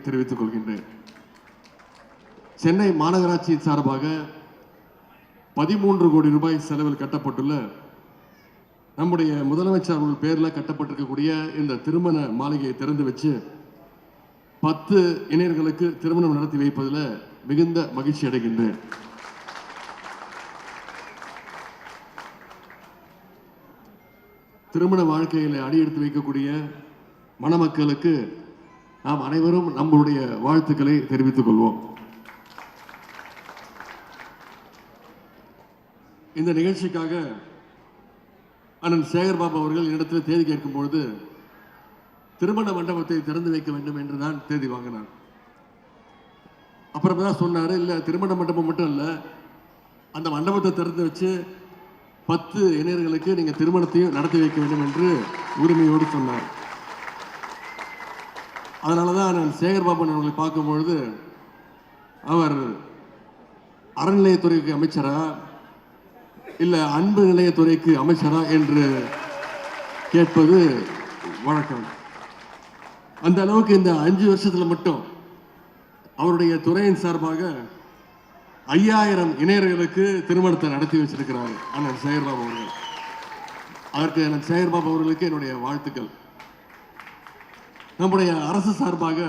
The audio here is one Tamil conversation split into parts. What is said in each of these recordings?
தெரிவித்துக் கொள்கின்றேன் சென்னை மாநகராட்சி சார்பாக பதிமூன்று கோடி ரூபாய் செலவில் கட்டப்பட்டுள்ள நம்முடைய முதலமைச்சர் அவர்கள் பேரில் கட்டப்பட்டிருக்கக்கூடிய இந்த திருமண மாளிகையை திறந்து வச்சு பத்து இளைஞர்களுக்கு திருமணம் நடத்தி வைப்பதில் மிகுந்த மகிழ்ச்சி அடைகின்றேன். திருமண வாழ்க்கையில் அடியெடுத்து வைக்கக்கூடிய மணமக்களுக்கு நாம் அனைவரும் நம்மளுடைய வாழ்த்துக்களை தெரிவித்துக் கொள்வோம். இந்த நிகழ்ச்சிக்காக அண்ணன் சேகர் பாபு அவர்கள் என்னிடத்தில் தேதி கேட்கும் பொழுது திருமண மண்டபத்தை திறந்து வைக்க வேண்டும் என்று தான் தேதி வாங்கினார். அப்புறமா தான் சொன்னார் இல்லை திருமண மண்டபம் மட்டும் இல்லை அந்த மண்டபத்தை திறந்து வச்சு பத்து இளைஞர்களுக்கு நீங்கள் திருமணத்தையும் நடத்தி வைக்க வேண்டும் என்று உரிமையோடு சொன்னார். அதனால தான் நான் சேகர் பாபன் அவர்களை பார்க்கும்பொழுது அவர் அறநிலையத்துறைக்கு அமைச்சரா இல்லை அன்பு நிலையத்துறைக்கு அமைச்சரா என்று கேட்பது வழக்கம். அந்த அளவுக்கு இந்த அஞ்சு வருஷத்தில் மட்டும் அவருடைய துறையின் சார்பாக ஐயாயிரம் இணையர்களுக்கு திருமணத்தை நடத்தி வச்சிருக்கிறார் அண்ணன் சேகர்பாபு அவர்கள். அதற்கு அண்ணன் சேகர்பாபு அவர்களுக்கு என்னுடைய வாழ்த்துக்கள். நம்முடைய அரசு சார்பாக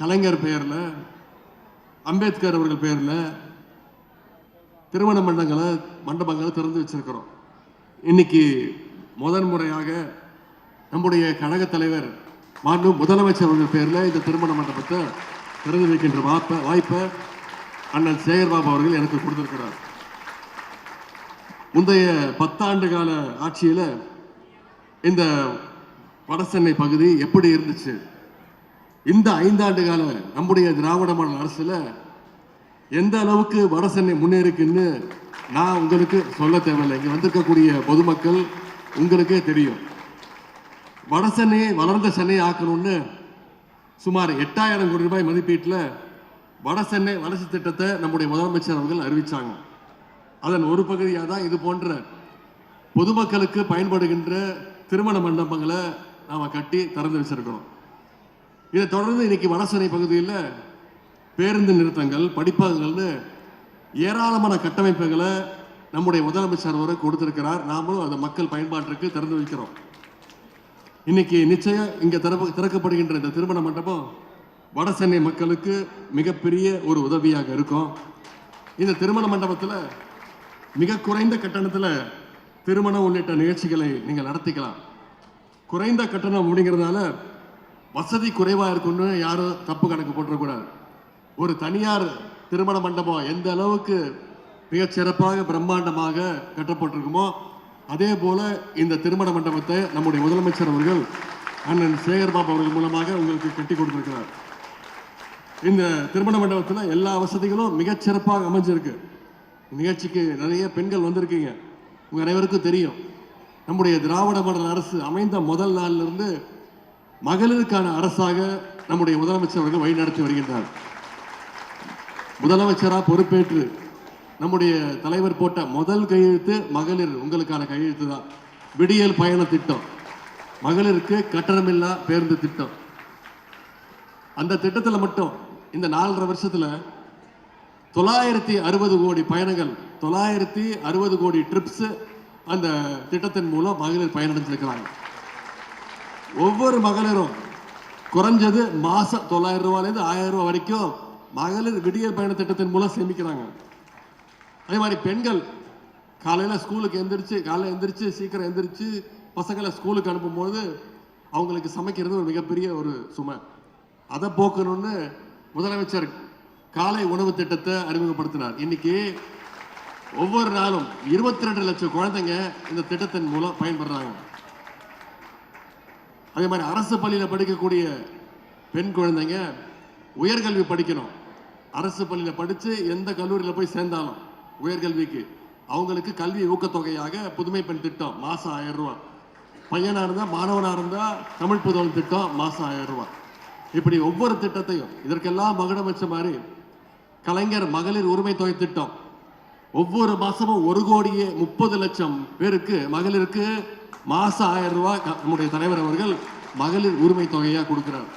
கலைஞர் பெயரில் அம்பேத்கர் அவர்கள் பெயரில் திருமண மண்டங்களை மண்டபங்களை திறந்து வச்சிருக்கிறோம். இன்னைக்கு முதன் முறையாக நம்முடைய கழக தலைவர் மாண்பு முதலமைச்சர் அவர்கள் பேரில் இந்த திருமண மண்டபத்தை திறந்து வைக்கின்ற வாய்ப்பை வாய்ப்பை அண்ணன் சேகர்பாபு அவர்கள் எனக்கு கொடுத்திருக்கிறார். முந்தைய பத்தாண்டு கால ஆட்சியில் இந்த வடசென்னை பகுதி எப்படி இருந்துச்சு? இந்த ஐந்தாண்டு கால நம்முடைய திராவிட மாடல் அரசில் எந்த அளவுக்கு வடசென்னை முன்னேறிக்குன்னு நான் உங்களுக்கு சொல்ல தேவையில்லை. இங்கே வந்திருக்கக்கூடிய பொதுமக்கள் உங்களுக்கே தெரியும். வடசென்னையை வளர்ந்த சென்னையை ஆக்கணும்னு சுமார் எட்டாயிரம் கோடி ரூபாய் மதிப்பீட்டில் வடசென்னை வளர்ச்சி திட்டத்தை நம்முடைய முதலமைச்சர் அவர்கள் அறிவித்தாங்க அதன் ஒரு பகுதியாக தான் இது போன்ற பொதுமக்களுக்கு பயன்படுகின்ற திருமண மண்டபங்களை நாம் கட்டி திறந்து வச்சிருக்கிறோம் இதை தொடர்ந்து இன்னைக்கு வடசென்னை பகுதியில் பேருந்து நிறுத்தங்கள் படிப்பகங்கள்னு ஏராளமான கட்டமைப்புகளை நம்முடைய முதலமைச்சர் அவரை கொடுத்திருக்கிறார். நாமளும் அதை மக்கள் பயன்பாட்டிற்கு திறந்து வைக்கிறோம். இன்னைக்கு நிச்சயம் இங்கே திறப்பு திறக்கப்படுகின்ற இந்த திருமண மண்டபம் வட சென்னை மக்களுக்கு மிகப்பெரிய ஒரு உதவியாக இருக்கும். இந்த திருமண மண்டபத்தில் மிக குறைந்த கட்டணத்தில் திருமணம் உள்ளிட்ட நிகழ்ச்சிகளை நீங்கள் நடத்திக்கலாம். குறைந்த கட்டணம் அப்படிங்கிறதுனால வசதி குறைவாக இருக்குன்னு யாரும் தப்பு கணக்கு போட்டுறக்கூடாது ஒரு தனியார் திருமண மண்டபம் எந்த அளவுக்கு மிக சிறப்பாக பிரம்மாண்டமாக கட்டப்பட்டிருக்குமோ அதே போல் இந்த திருமண மண்டபத்தை நம்முடைய முதலமைச்சர் அவர்கள் அண்ணன் சேகர்பாபு அவர்கள் மூலமாக உங்களுக்கு கட்டி கொடுத்துருக்கிறார். இந்த திருமண மண்டபத்தில் எல்லா வசதிகளும் மிகச்சிறப்பாக அமைஞ்சிருக்கு. நிகழ்ச்சிக்கு நிறைய பெண்கள் வந்திருக்கீங்க. உங்கள் அனைவருக்கும் தெரியும். நம்முடைய திராவிட மாடல் அரசு அமைந்த முதல் நாளிலிருந்து மகளிருக்கான அரசாக நம்முடைய முதலமைச்சர் அவர்கள் வழிநடத்தி வருகின்றார். முதலமைச்சராக பொறுப்பேற்று நம்முடைய தலைவர் போட்ட முதல் கையெழுத்து மகளிர் உங்களுக்கான கையெழுத்து தான். விடியல் பயண திட்டம். மகளிருக்கு கட்டணமில்லா பேருந்து திட்டம். அந்த திட்டத்தில் மட்டும் இந்த நாலரை வருஷத்தில் தொள்ளாயிரத்தி அறுபது கோடி பயணங்கள் தொள்ளாயிரத்தி அறுபது கோடி ட்ரிப்ஸு அந்த திட்டத்தின் மூலம் மகளிர் பயனடைஞ்சிருக்கிறாங்க. ஒவ்வொரு மகளிரும் குறைஞ்சது மாசம் தொள்ளாயிரம் ரூபாயிலேருந்து ஆயிரம் ரூபாய் வரைக்கும் மகளிர் விடியல் பயண திட்டத்தின் மூலம் சேமிக்கிறாங்க. அதே மாதிரி பெண்கள் காலையில் ஸ்கூலுக்கு எந்திரிச்சு காலையில் எந்திரிச்சு சீக்கிரம் எந்திரிச்சு பசங்களை ஸ்கூலுக்கு அனுப்பும்போது அவங்களுக்கு சமைக்கிறது ஒரு மிகப்பெரிய ஒரு சுமை. அதை போக்கணும்னு முதலமைச்சர் காலை உணவு திட்டத்தை அறிமுகப்படுத்தினார். இன்னைக்கு ஒவ்வொரு நாளும் இருபத்தி ரெண்டு லட்சம் குழந்தைங்க இந்த திட்டத்தின் மூலம் பயன்படுறாங்க. அதே மாதிரி அரசு பள்ளியில் படிக்கக்கூடிய பெண் குழந்தைங்க உயர்கல்வி படிக்கணும். அரசு பள்ளியில் படித்து எந்த கல்லூரியில் போய் சேர்ந்தாலும் உயர்கல்விக்கு அவங்களுக்கு கல்வி ஊக்கத்தொகையாக புதுமை பெண் திட்டம் மாதம் ஆயிரம் ரூபா பையனாக இருந்தால் மாணவனாக இருந்தால் தமிழ் புதவன் திட்டம் மாதம் ஆயிரம் ரூபா இப்படி ஒவ்வொரு திட்டத்தையும் இதற்கெல்லாம் மகுடம் வச்ச மாதிரி கலைஞர் மகளிர் உரிமை தொகை திட்டம் ஒவ்வொரு மாசமும் ஒரு கோடியே முப்பது லட்சம் பேருக்கு மகளிருக்கு மாசம் ஆயிரம் ரூபாய் நம்முடைய தலைவர் அவர்கள் மகளிர் உரிமை தொகையாக கொடுக்கிறார்.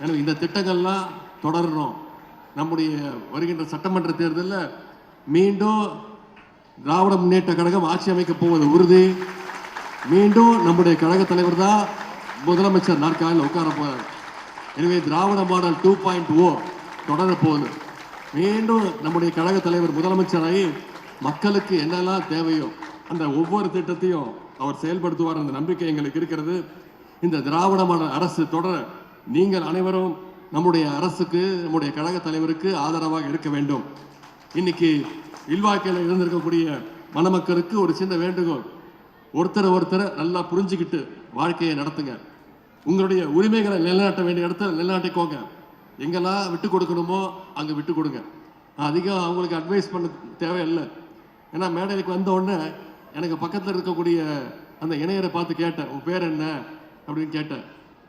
எனவே இந்த திட்டங்கள்லாம் தொடரணும் நம்முடைய வருகின்ற சட்டமன்ற தேர்தலில் மீண்டும் திராவிட முன்னேற்ற கழகம் ஆட்சி அமைக்கப் போவது உறுதி. மீண்டும் நம்முடைய கழக தலைவர் தான் முதலமைச்சர் நாற்காலில் உட்கார போகிறார் எனவே Dravida model two point O தொடர போகுது. மீண்டும் நம்முடைய கழக தலைவர் முதலமைச்சராகி மக்களுக்கு என்னெல்லாம் தேவையோ அந்த ஒவ்வொரு திட்டத்தையும் அவர் செயல்படுத்துவார் அந்த நம்பிக்கை எங்களுக்கு இருக்கிறது. இந்த திராவிட மாடல் அரசு தொடர நீங்கள் அனைவரும் நம்முடைய அரசுக்கு நம்முடைய கழக தலைவருக்கு ஆதரவாக இருக்க வேண்டும். இன்னைக்கு இல்வாக்கையில் இருந்திருக்கக்கூடிய மணமக்களுக்கு ஒரு சின்ன வேண்டுகோள். ஒருத்தரை ஒருத்தரை நல்லா புரிஞ்சுக்கிட்டு வாழ்க்கையை நடத்துங்க. உங்களுடைய உரிமைகளை நிலைநாட்ட வேண்டிய இடத்துல நிலைநாட்டிக்கோங்க. எங்கெல்லாம் விட்டு கொடுக்கணுமோ அங்கே விட்டு கொடுங்க. அதிகம் அவங்களுக்கு அட்வைஸ் பண்ண தேவையில்லை. ஏன்னா மேடைக்கு வந்த உடனே எனக்கு பக்கத்தில் இருக்கக்கூடிய அந்த இணையரை பார்த்து கேட்டேன் உன் பேர் என்ன? அப்படின்னு கேட்டேன்.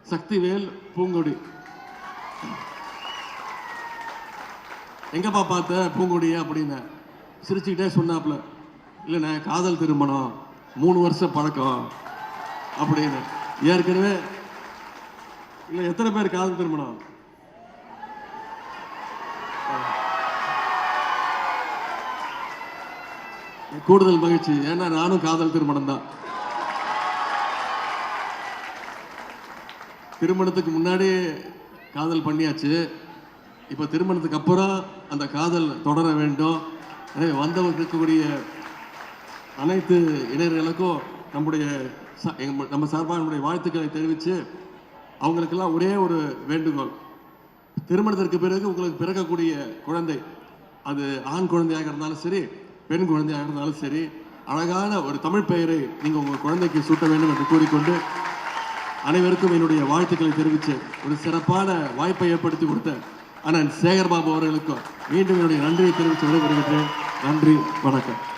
சக்திவேல் பூங்கொடி. எங்கப்பா பார்த்த பூங்கொடிய அப்படின்னு சிரிச்சுக்கிட்டே சொன்னாப்புல. இல்லைண்ணே காதல் திருமணம். மூணு வருஷம் பழக்கம். அப்படின்னு. ஏற்கனவே இல்லை எத்தனை பேர் காதல் திருமணம்? கூடுதல் மகிழ்ச்சி. ஏன்னா நானும் காதல் திருமணம் தான். திருமணத்துக்கு முன்னாடி காதல் பண்ணியாச்சு. இப்போ திருமணத்துக்கு அப்புறம் அந்த காதல் தொடர வேண்டும். எனவே வந்தவங்க இருக்கக்கூடிய அனைத்து இளைஞர்களுக்கும் நம்முடைய நம்ம சார்பாக நம்முடைய வாழ்த்துக்களை தெரிவித்து அவங்களுக்கெல்லாம் ஒரே ஒரு வேண்டுகோள். திருமணத்திற்கு பிறகு உங்களுக்கு பிறக்கக்கூடிய குழந்தை அது ஆண் குழந்தையாக இருந்தாலும் சரி பெண் குழந்தையாக இருந்தாலும் சரி அழகான ஒரு தமிழ் பெயரை நீங்கள் உங்கள் குழந்தைக்கு சூட்ட வேண்டும் என்று கூறிக்கொண்டு அனைவருக்கும் என்னுடைய வாழ்த்துக்களை தெரிவித்து ஒரு சிறப்பான வாய்ப்பை ஏற்படுத்தி கொடுத்த அண்ணன் சேகர்பாபு அவர்களுக்கும் மீண்டும் என்னுடைய நன்றியை தெரிவித்து விடைபெறுகின்றேன். நன்றி வணக்கம்.